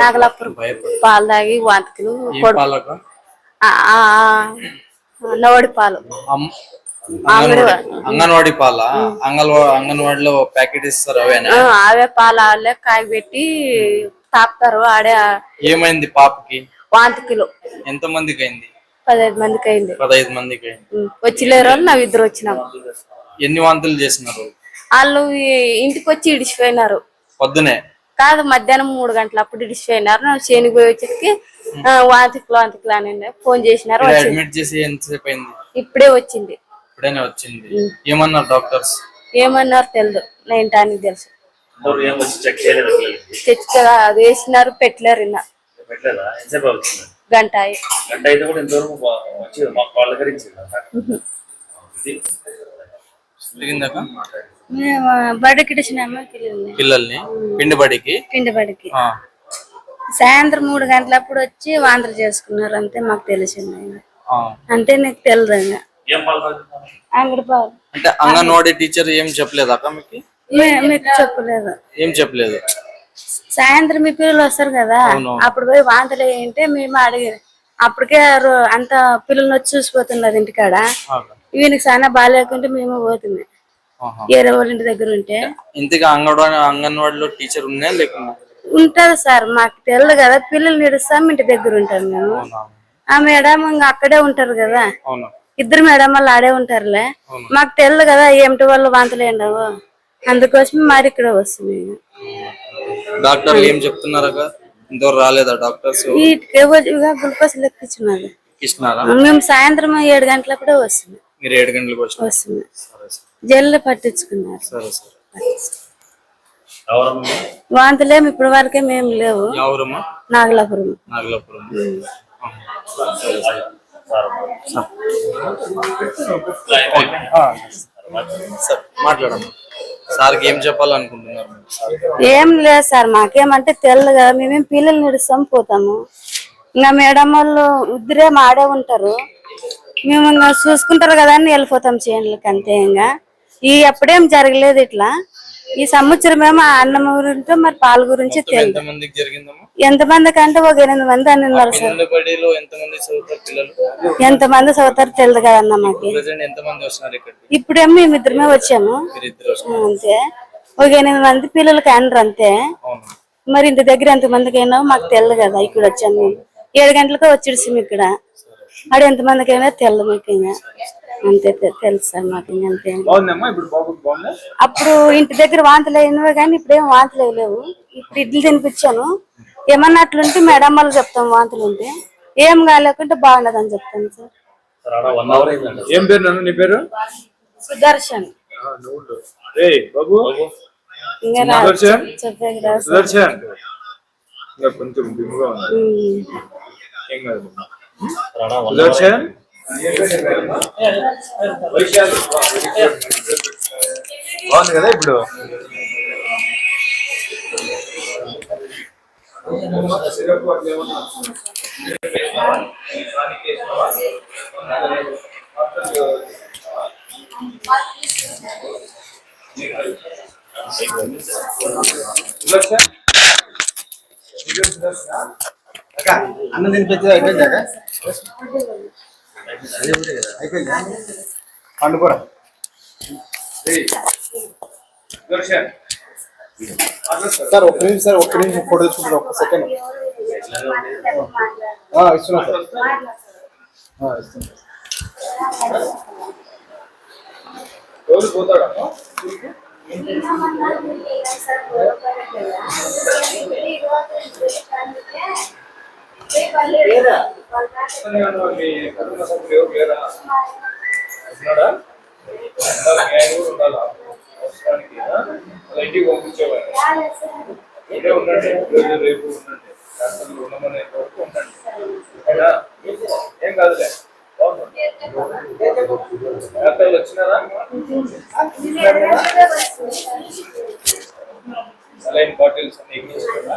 నాగలాపురం పాలు తాగి వాంతికులు నవడి పాలు. అంగన్వాడి పాల? అంగన్వాడి అంగన్వాడిలో ప్యాకెట్ ఇస్తారు అవేనా? అవే పాలు ఆడలే కాయబెట్టి తాపుతారు. ఆడే ఏమైంది పాపకి? వాంతికులు. ఎంత మందికి అయింది పదహైదు మందికి అయింది పదహైదు మందికి అయింది. వచ్చి లేరు వాళ్ళు మేము ఇద్దరు వచ్చినాం. ఎన్ని వాంతులు చేసినారు? వాళ్ళు ఇంటికి వచ్చి ఇడిచిపోయినారు. పొద్దునే? కాదు మధ్యాహ్నం మూడు గంటల అప్పుడు ఇడిచిపోయినారు నేను శనికి పోయి వచ్చేకి ఆ, వాంతికులు వాంతికులు అని ఫోన్ చేసినారు ఇప్పుడే వచ్చింది. ఇప్పుడైనా వచ్చింది. ఏమన్నారు డాక్టర్స్? ఏమన్నారు తెలియదు నేను టానికి తెలుసు. చెక్ వేసినారు పెట్టలేరు ఇన్న గంట. గంట అయితే కూడా ఇంతవరకు జరిగిందాక మేము బడికి పిల్లల్ని. పిల్లల్ని పిండి బడికి? పిండి బడికి. ఆ, సాయంత్రం మూడు గంటలప్పుడు వచ్చి వాంతులు చేసుకున్నారు అంతే మాకు తెలిసింది ఆ. అంతే నీకు తెలియదు ఇంకా? అంగడి పాలు. అంటే అంగన్వాడి టీచర్ ఏం చెప్పలేదాక మీకు? మే- మీకు చెప్పలేదు. ఏం చెప్పలేదు? సాయంత్రం మీ పిల్లలు వస్తారు కదా. అప్పుడు పోయి వాంతులు ఏంటే మేము అడిగి అప్పటికే రో- అంత పిల్లల్ని వచ్చి చూసిపోతున్నారు ఇంటికాడ. ఆ, వీనికి చాలా బాగాలేకుంటే మేము ఆహా. వేరే వాళ్ళ ఇంటి దగ్గర ఉంటే. ఇంతగా అంగన్వాడి అంగన్వాడిలో టీచర్ ఉన్నాయా లేకుండా ఉంటది సార్ మాకు తెలియదు కదా పిల్లలు నిడుస్తాం ఇంటి దగ్గర ఉంటారు మేము. ఆ మేడం ఇంకా అక్కడే ఉంటారు కదా. ఇద్దరు మేడం వాళ్ళు ఆడే ఉంటారులే. మాకు తెలియదు కదా ఏమిటి వాళ్ళు వాంతులు ఉండవు అందుకోసం మరి ఇక్కడ వస్తుంది డాక్టర్లు ఏం చెప్తున్నారక ఇంతవరకు రాలేదా డాక్టర్స్? వీటికి గ్లూకోజ్ ఇచ్చినారా మేము సాయంత్రం ఏడు గంటలప్పుడే వస్తుంది మీరు ఏడు గంటలకు జల్లు పట్టించుకున్నారు. సరే సరే. ఎవరమ్మా? వాంతులేమి ఇప్పటి వరకే మేము లేవు. ఎవరమ్మా? నాగలాపురం. నాగలాపురం. సార్ మాట్లాడమ్మా. సార్కి ఏం చెప్పాలనుకుంటున్నారు? ఏం లేదు సార్ మాకేమంటే కదా మేమేం పిల్లలు నిడుస్తాం పోతాము. ఇంకా మేడం వాళ్ళు ఇద్దరే ఆడే ఉంటారు. మేము ఇంకా చూసుకుంటారు కదా అని వెళ్ళిపోతాం చేనులకి అంతే ఇంకా. ఈ అప్పుడేం జరగలేదు ఇట్లా. ఈ సంవత్సరం ఏమో ఆ అన్నం గురించి మరి పాల గురించి తెలియదు. ఎంతమంది కంటే ఒక ఎనిమిది మంది అని ఉన్నారు సార్. మంది ఎంతమంది చదువుతారు తెలియదు కదన్న మాకి. ఇప్పుడేమో మేము ఇద్దరమే వచ్చాము అంతే. ఒక ఎనిమిది మంది పిల్లలకి అనరు అంతే. మరి ఇంటి దగ్గర ఎంత మందికి అయినా మాకు తెలియదు కదా ఇక్కడ వచ్చాను మేము ఏడు గంటలకు వచ్చిడిసి ఇక్కడ. ఆడ ఎంత మందికి అయినా తెల్లదు మీకు అంతే తెలుసు సార్ మాకు ఇంకా అంతే. అప్పుడు ఇంటి దగ్గర వాంతులు అయినవే కానీ ఇప్పుడు ఏం వాంతులు వేయలేవు ఇప్పుడు ఇడ్లీ తినిపించాను. ఏమన్నా అట్లుంటే మేడం వాళ్ళు చెప్తాం వాంతులు ఉంటే. ఏం కాలేకుంటే బాగుండదు అని చెప్తాను సార్. ఏం పేరు నాన్న నీ పేరు? సుదర్శన్. సుదర్శన్. కొంచెం. ఏం కాదు బాగుంది కదా ఇప్పుడు? అన్నం తినిపించే అయిపోయిందా అయిపోయిందా పండుకోరా? సార్ ఒక్క నిమిషం సార్ ఒక్క నిమిషం ఫోటో తీసుకుంటారు? ఒక్క సెకండ్. ఇస్తున్నా సార్. ఆ, ఇస్తున్నా రోజు సభ్యులు ఉండాలి, అవసరానికి అలా ఇంటికి పంపించేవారు ఇదే ఉండండి రోజు రేపు ఉండండి డాక్టర్లు ఉండమనే వరకు ఉండండి ఏం కాదులే డాక్టర్లు వచ్చినారా సలైన్ బాటిల్స్ అన్ని ఎక్కించుకున్నా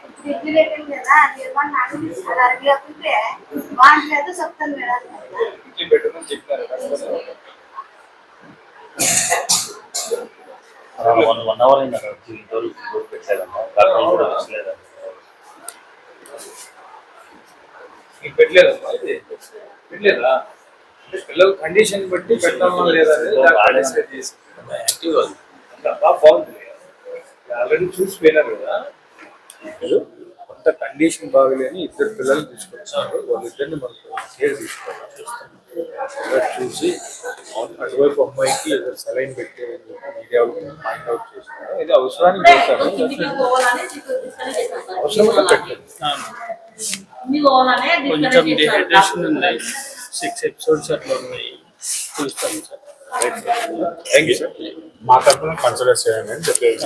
వన్ బాగుంటలేదు చెప్తాను మేడం వన్ వన్ అవర్ అయింది అక్కడ వచ్చి ఇంతవరకు పెట్టలేదమ్మా కూడా పెట్టలేదమ్మా ఇది పెట్టలేదా పిల్లల కండిషన్ బట్టి పెట్టామా లేదా యాక్టివ్ అది బాగుంది ఆల్రెడీ చూసి పోయినారు కదా కొంత కండిషన్ బాగలేని ఇద్దరు పిల్లలు తీసుకొచ్చారు. వాళ్ళిద్దరిని మనకు కేర్ తీసుకోవాలి చూసి అటువైపు అమ్మాయికి ఏదో సెలైన్ పెట్టి మీడియాలో ఫైండ్ అవుట్ చేస్తున్నారు. ఇది అవసరానికి చేశారు. అవసరం కొంచెం డిహైడ్రేషన్ ఉంది. సిక్స్ ఎపిసోడ్స్ అట్లా ఉన్నాయి. చూస్తాం సార్. థ్యాంక్ యూ సార్ మా తరఫున కన్సిడర్ చేయండి అని చెప్పేసి